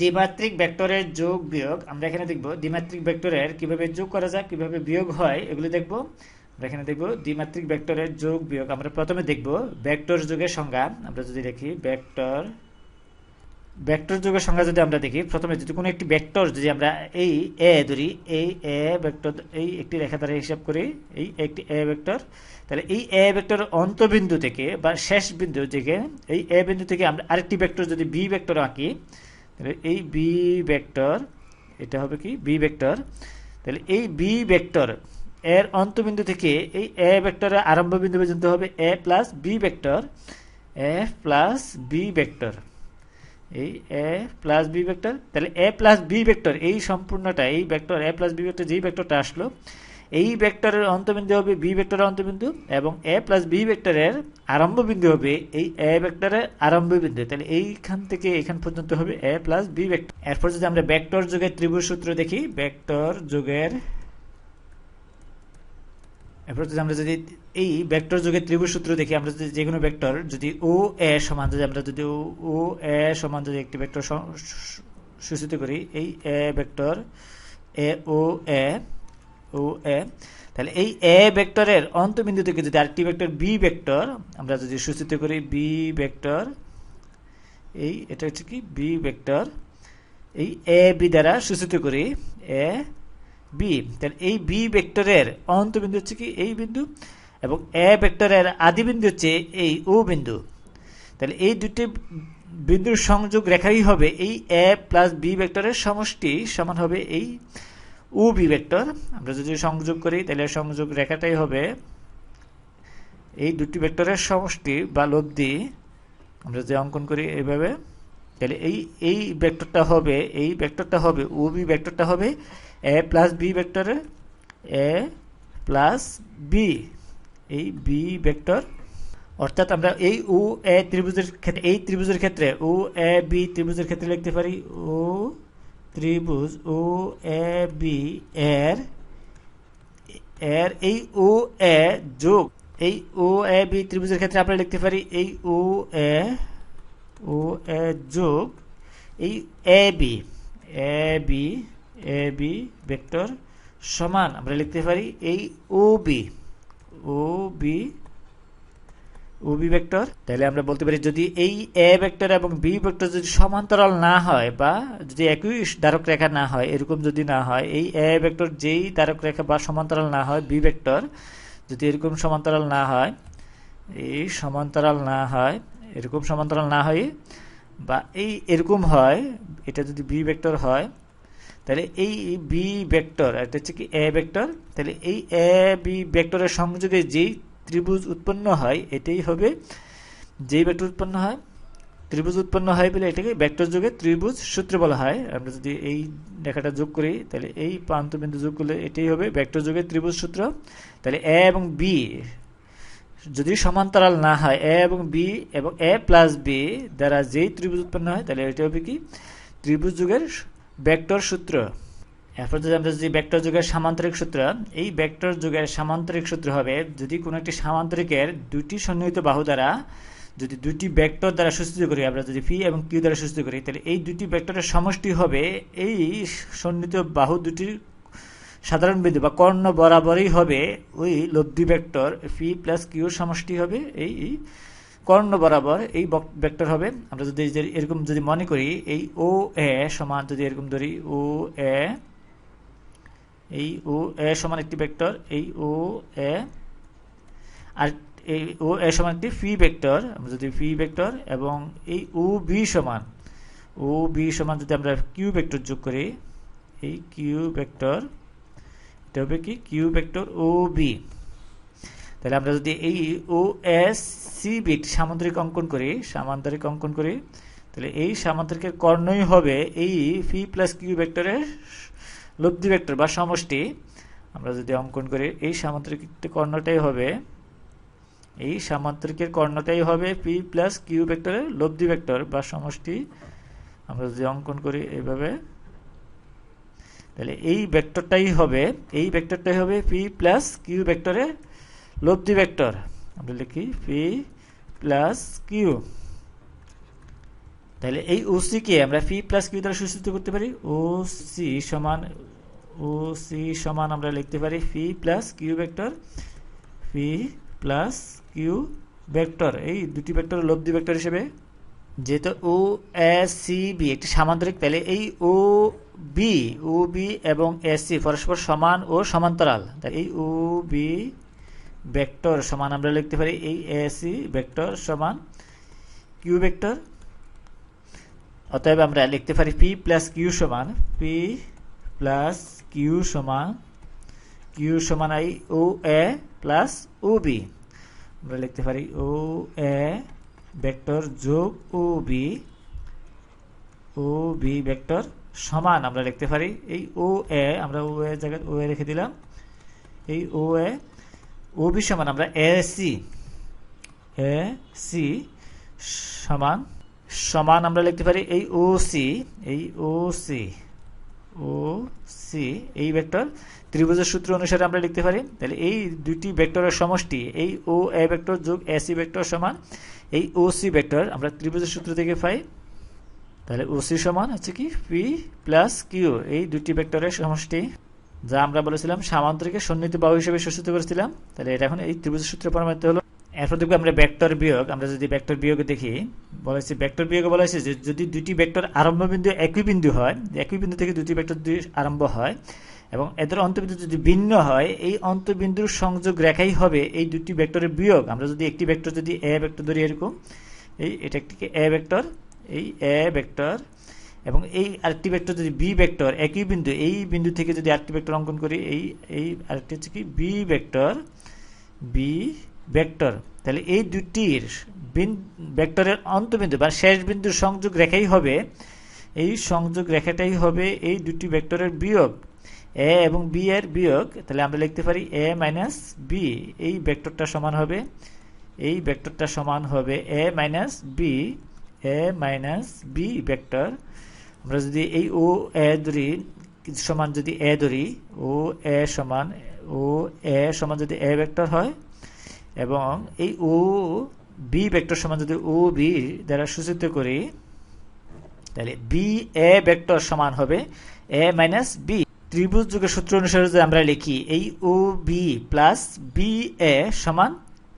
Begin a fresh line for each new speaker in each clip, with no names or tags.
দ্বিমাত্রিক ভেক্টরের যোগ বিয়োগ, আমরা এখানে দেখব দ্বিমাত্রিক ভেক্টরের কীভাবে যোগ করা যায়, কীভাবে বিয়োগ হয়, এগুলো দেখব। আমরা এখানে দেখব দ্বিমাত্রিক ভেক্টরের যোগ বিয়োগ, আমরা প্রথমে দেখব ভেক্টর যোগের সংজ্ঞা। আমরা যদি দেখি ভেক্টর ভেক্টর যোগের সংজ্ঞা যদি আমরা দেখি, প্রথমে যদি কোনো একটি ভেক্টর যদি আমরা এই এ ধরি, এই এ ভেক্টর, এই একটি রেখা দ্বারা হিসাব করি, এই একটি এ ভেক্টর, তাহলে এই এ ভেক্টরের অন্তবিন্দু থেকে বা শেষ বিন্দু থেকে, এই এ বিন্দু থেকে আমরা আরেকটি ভেক্টর যদি বি ভেক্টর আঁকি তাহলে এই বি ভেক্টর এটা হবে কি? বি ভেক্টর তাহলে এই বি ভেক্টর এর অন্তবিন্দু থেকে এই এ ভেক্টরের আরম্ভ বিন্দু পর্যন্ত হবে A plus B vector A plus B vector এই এ প্লাস বি ভেক্টর তাহলে এ প্লাস বি ভেক্টর এই সম্পূর্ণটা, এই vector A plus B vector যেই ভেক্টরটা আসলো এই ভেক্টরের অন্তবিন্দু হবে বি ভেক্টরের অন্তবিন্দু এবং এ প্লাস বি ভেক্টরের আরম্ভ বিন্দু হবে এই এ ভেক্টরের আরম্ভ বিন্দু। তাহলে এইখান থেকে এখান পর্যন্ত হবে এ প্লাস বি ভেক্টর। এরপর যদি আমরা ভেক্টর যুগের ত্রিভুজ সূত্র দেখি, ভেক্টর যুগের এরপর যদি আমরা যদি এই ভেক্টর যুগের ত্রিভুজ সূত্র দেখি, আমরা যদি যে কোনো ভেক্টর, যদি ও এ সমান যদি আমরা যদি ও এ সমান যদি একটি ভেক্টর সূচিত করি, এই এ ভেক্টর এ ও এ ও এ। তাহলে এই এ ভেক্টরের অন্তবিন্দু থেকে যদি আরেকটি ভেক্টর বি ভেক্টর, আমরা যদি সূচিত করি বি ভেক্টর, এই এটা হচ্ছে কি? B vector. এই এ বি দ্বারা সূচিত করি এ বি। তাহলে এই বি ভেক্টরের অন্তবিন্দু হচ্ছে কি? এই বিন্দু এবং এ ভেক্টরের আদি বিন্দু হচ্ছে এই ও বিন্দু। তাহলে এই দুটি বিন্দুর সংযোগ রেখাই হবে এই এ প্লাস বি ভেক্টরের সমষ্টি সমান হবে এই ও বি ভেক্টর। আমরা যদি সংযোগ করি, তাহলে সংযোগ রেখাটাই হবে এই দুটি ভেক্টরের সমষ্টি বা লব্ধি। আমরা যদি অঙ্কন করি এইভাবে তাহলে এই এই ভেক্টরটা হবে, এই ভেক্টরটা হবে ও বি ভেক্টরটা হবে এ প্লাস বি ভেক্টরে, এ প্লাস বি। এই বি ভেক্টর, অর্থাৎ আমরা এই ও এ ত্রিভুজের ক্ষেত্রে, এই ত্রিভুজের ক্ষেত্রে ও এ, বি ত্রিভুজের ক্ষেত্রে লিখতে পারি ও ত্রিভুজ ও এ, বি, এর এর এই ও, এ যোগ। এই ও, এ, বি ত্রিভুজের ক্ষেত্রে আমরা লিখতে পারি এই ও, এ ও, এ যোগ। এই A, B A B A, B vector সমান। আমরা লিখতে পারি এই O, B O, B O B vector, তাহলে আমরা বলতে পারি যদি এই এ ভেক্টর এবং বি ভেক্টর যদি সমান্তরাল না হয় বা যদি একই দ্বারক রেখা না হয়, এরকম যদি না হয়, এই এ ভেক্টর যেই দ্বারক রেখা বা সমান্তরাল না হয়, বি ভেক্টর, যদি এরকম সমান্তরাল না হয়, এই সমান্তরাল না হয়, এরকম সমান্তরাল না হয় বা এই এরকম হয়, এটা যদি বি ভেক্টর হয়, তাহলে এই বি ভেক্টর, এটা হচ্ছে কি এ ভেক্টর, তাহলে এই এ বি ভেক্টরের সংযোগে যেই ত্রিভুজ উৎপন্ন হয়, এটাই হবে, যেই ভেক্টর উৎপন্ন হয়, ত্রিভুজ উৎপন্ন হয় বলে এটাকে ভেক্টর যোগে ত্রিভুজ সূত্র বলা হয়। আমরা যদি এই রেখাটা যোগ করি, তাহলে এই প্রান্ত বিন্দু যোগ করলে এটাই হবে ভেক্টর যোগে ত্রিভুজ সূত্র। তাহলে এ এবং বি যদি সমান্তরাল না হয় এ এবং বি এবং এ প্লাস বি দ্বারা যেই ত্রিভুজ উৎপন্ন হয়, তাহলে এটা হবে কি? ত্রিভুজ যুগের ভেক্টর সূত্র। এরপর যদি আমরা যদি ভেক্টর যুগের সামান্তরিক সূত্র, এই ভেক্টর যুগের সামান্তরিক সূত্র হবে যদি কোনো একটি সামান্তরিকের দুটি সন্নিহিত বাহু দ্বারা যদি দুটি ভেক্টর দ্বারা সূচিত করি, আমরা যদি ফি এবং কিউ দ্বারা সূচিত করি, তাহলে এই দুটি ভেক্টরের সমষ্টি হবে এই সন্নিহিত বাহু দুটির সাধারণ বিন্দু বা কর্ণ বরাবরই হবে ওই লব্ধি ভেক্টর ফি প্লাস কিউর সমষ্টি হবে এই কর্ণ বরাবর এই ভেক্টর হবে। আমরা যদি এরকম যদি মনে করি, এই ও এ সমান যদি এরকম ধরি ও এ এই ও, এ সমান একটি ভেক্টর, এই ও, এ, আর এই ও, এ সমান একটি ফি ভেক্টর। যদি ফি ভেক্টর এবং এই ও, বি সমান, ও, বি সমান যদি আমরা কিউ ভেক্টর যোগ করি, এই কিউ ভেক্টর, এটা হবে কি? কিউ ভেক্টর ও বি তাহলে আমরা যদি এই ও এস সি বিট সামান্তরিক অঙ্কন করি, সামান্তরিক অঙ্কন করি, তাহলে এই সামান্তরিকের কর্ণই হবে এই ফি প্লাস কিউ ভেক্টরের লব্ধি ভেক্টর বা সমষ্টি, আমরা যদি অঙ্কন করি, এই সামান্তরিক কর্ণটাই হবে, এই সামান্তরিকের কর্ণটাই হবে পি প্লাস কিউ ভেক্টরের লব্ধি ভেক্টর বা সমষ্টি। আমরা যদি অঙ্কন করি এইভাবে, তাহলে এই ভেক্টরটাই হবে, এই ভেক্টরটাই হবে পি প্লাস কিউ ভেক্টরের লব্ধি ভেক্টর আমরা লিখি পি প্লাস কিউ তাহলে এই ওসি কে আমরা পি প্লাস কিউ দ্বারা সূচিত করতে পারি? ও সি সমান ও সি সমান আমরা লিখতে পারি P plus Q vector P plus Q vector এই দুটি ভেক্টর লব্ধি ভেক্টর হিসেবে। যেহেতু ও এস সি বি একটি সামান্তরিক, তাহলে এই ও বি ও বি এবং এস সি পরস্পর সমান ও সমান্তরাল। তাই এই ও বি ভেক্টর সমান আমরা লিখতে পারি, এই এসি ভেক্টর সমান কিউ ভেক্টর অতএব আমরা লিখতে পারি পি প্লাস কিউ সমান, পি প্লাস কিউ সমান কিউ সমান I O A plus O B. আমরা লিখতে পারি ও এ ভেক্টর যোগ O B O B vector সমান। আমরা লিখতে পারি এই ও এ, আমরা ও এ জায়গায় ও এ রেখে দিলাম। এই ও এ, ও বি সমান, আমরা এ সি এ সি সমান সমান আমরা লিখতে পারি এই ও সি এই ও সি ও সি এই ভেক্টর ত্রিভুজের সূত্র অনুসারে আমরা লিখতে পারি। তাহলে এই দুটি ভেক্টরের সমষ্টি, এই ও এ ভেক্টর যোগ এ সি ভেক্টর সমান, এই ও সি ভেক্টর আমরা ত্রিভুজের সূত্র থেকে পাই। তাহলে ও সি সমান হচ্ছে কি? পি প্লাস কিউ এই দুটি ভেক্টরের সমষ্টি। যা আমরা বলেছিলাম সামান্তরিকে সন্নিহিত বাহু হিসেবে সূচিত করেছিলাম। তাহলে এটা এখন এই ত্রিভুজের সূত্র প্রমাণিত হলো এরপর দেখব আমরা ভেক্টর বিয়োগ, আমরা যদি ভেক্টর বিয়োগ দেখি বলেছি ভেক্টর বিয়োগে বলা হয়েছে যে যদি দুটি ভেক্টর আরম্ভ বিন্দু একই বিন্দু হয় একই বিন্দু থেকে দুটি ভেক্টর দুই আরম্ভ হয়, এবং এদের অন্তবিন্দু যদি ভিন্ন হয়, এই অন্তবিন্দুর সংযোগ রেখাই হবে এই দুটি ভেক্টরের বিয়োগ। আমরা যদি একটি ভেক্টর যদি এ ভেক্টর ধরি এরকম, এই এটা একটি এ ভেক্টর এই এ ভেক্টর এবং এই আরেকটি ভেক্টর যদি বি ভেক্টর একই বিন্দু, এই বিন্দু থেকে যদি আরেকটি ভেক্টর অঙ্কন করি, এই এই আরেকটি হচ্ছে কি বি ভেক্টর বি ভেক্টর, তাহলে এই দুটির ভেক্টরের অন্তবিন্দু বা শেষ বিন্দুর সংযোগ রেখাই হবে, এই সংযোগ রেখাটাই হবে এই দুটি ভেক্টরের বিয়োগ, এ এবং বি এর বিয়োগ, তাহলে আমরা লিখতে পারি এ মাইনাস বি, এই ভেক্টরটা সমান হবে, এই ভেক্টরটা সমান হবে A minus B, A minus B vector, আমরা যদি এই ও এ ধরি, সমান যদি এ ধরি, ও এ সমান, ও এ সমান যদি এ ভেক্টর হয় এবং এই ও বি ভেক্টর সমান যদি ও বি দ্বারা সূচিত করি, তাহলে বি, এ ভেক্টর সমান হবে এ মাইনাস বি। ত্রিভুজ যুগের সূত্র অনুসারে যদি আমরা লিখি, এই O B plus B, A সমান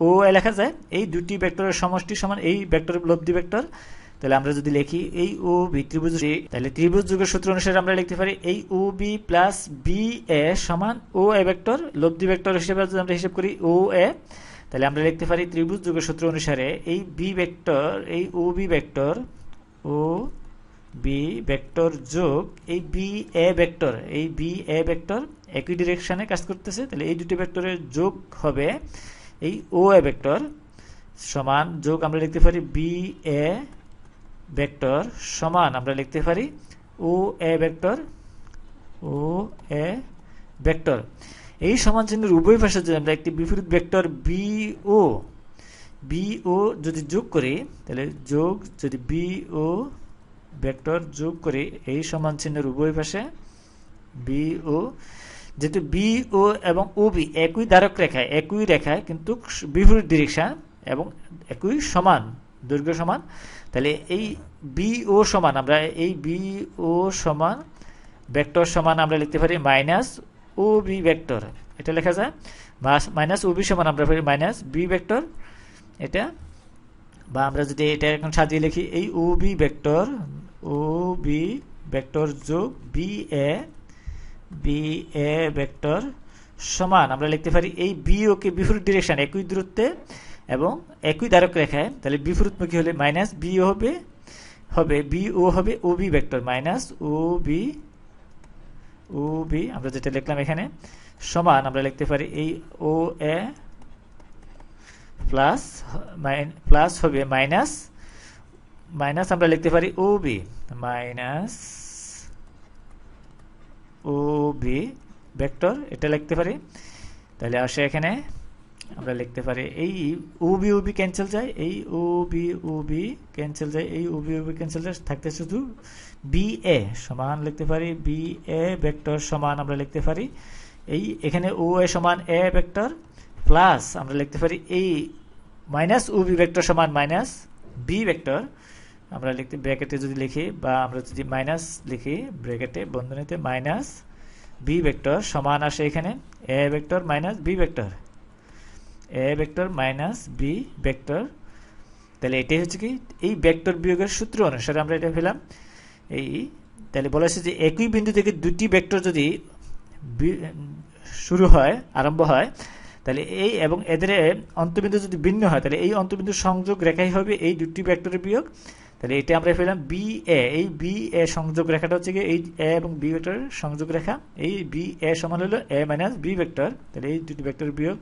ও, এ লেখা যায়। এই দুটি ভেক্টরের সমষ্টি সমান এই ভেক্টর লব্ধি ভেক্টর তাহলে আমরা যদি লিখি, এই ও বি ত্রিভুজ তাহলে ত্রিভুজ যুগের সূত্র অনুসারে আমরা লিখতে পারি, এই O B plus B, A সমান ও, এ ভেক্টর লব্ধি ভেক্টর হিসেবে যদি আমরা হিসাব করি, ও, এ তাহলে আমরা লিখতে পারি ত্রিভুজ যুগের সূত্র অনুসারে এই বি ভেক্টর এই O B vector O B vector যোগ এই বি এ ভেক্টর এই বি এ ভেক্টর একই ডিরেকশনে কাজ করতেছে। তাহলে এই দুটি ভেক্টরের যোগ হবে এই ও এ ভেক্টর সমান যোগ আমরা লিখতে পারি বি এ ভেক্টর সমান আমরা লিখতে পারি O A vector O A vector এই সমান চিহ্নের উভয় পাশে যদি আমরা একটি বিপরীত vector B O, B O যদি যোগ করি, তাহলে যোগ যদি বি ও ভেক্টর যোগ করি এই সমান চিহ্নের উভয় পাশে, বি ও, যেহেতু বি ও এবং ও বি একই দ্বারক রেখায়, একই রেখায় কিন্তু বিপরীত ডিরেকশন এবং একই সমান, দৈর্ঘ্য সমান, তাহলে এই বি ও সমান আমরা, এই বি ও সমান, ভেক্টর সমান আমরা লিখতে পারি মাইনাস ও বি ভেক্টর। এটা লেখা যায়। বা মাইনাস ও বি সমান, আমরা মাইনাস বি ভেক্টর। এটা, বা আমরা যদি এটা এখন সাজিয়ে লিখি, এই O B vector O B vector যোগ B A B A vector সমান। আমরা লিখতে পারি এই বি ওকে বিপরীত ডিরেকশন একই দূরত্বে এবং একই দ্বারক রেখায়। তাহলে বিপরীতমুখী হলে মাইনাস বি হবে হবে বি ও হবে O B vector, minus O B O B আমরা যেটা লিখলাম এখানে, সমান আমরা লিখতে পারি এই ও, এ, প্লাস প্লাস হবে মাইনাস মাইনাস আমরা লিখতে পারি O B minus O B vector, এটা লিখতে পারি। তাহলে আসে এখানে আমরা লিখতে পারি, এই O B O B cancel যায়, এই O B O B cancel যায়, এই O B O B cancel যায়, থাকতে শুধু বি এ সমান লিখতে পারি বি এ ভেক্টর সমান আমরা লিখতে পারি, এই এখানে ও এ সমান এ ভেক্টর প্লাস আমরা লিখতে পারি, এই মাইনাস ও বি ভেক্টর সমান মাইনাস বি ভেক্টর আমরা লিখতে ব্র্যাকেটে যদি লিখি বা আমরা যদি মাইনাস লিখি ব্র্যাকেটে বন্ধনীতে মাইনাস বি ভেক্টর সমান আসে এখানে A vector minus B vector A vector minus B vector তাহলে এটাই হচ্ছে কি, এই ভেক্টর বিয়োগের সূত্র অনুসারে আমরা এটা পেলাম। এই, তাহলে বলা হচ্ছে যে একই বিন্দু থেকে দুটি ভেক্টর যদি শুরু হয়, আরম্ভ হয়, তাহলে এই এবং এদের অন্তবিন্দু যদি ভিন্ন হয়, তাহলে এই অন্তবিন্দু সংযোগ রেখাই হবে এই দুটি ভেক্টরের বিয়োগ। তাহলে এটা আমরা পেলাম বি এ এই বি এ সংযোগ রেখাটা হচ্ছে কি এই এ এবং বি ভেক্টরের সংযোগ রেখা। এই বি এ সমান হলো এ মাইনাস বি ভেক্টর তাহলে এই দুটি ভেক্টর বিয়োগ।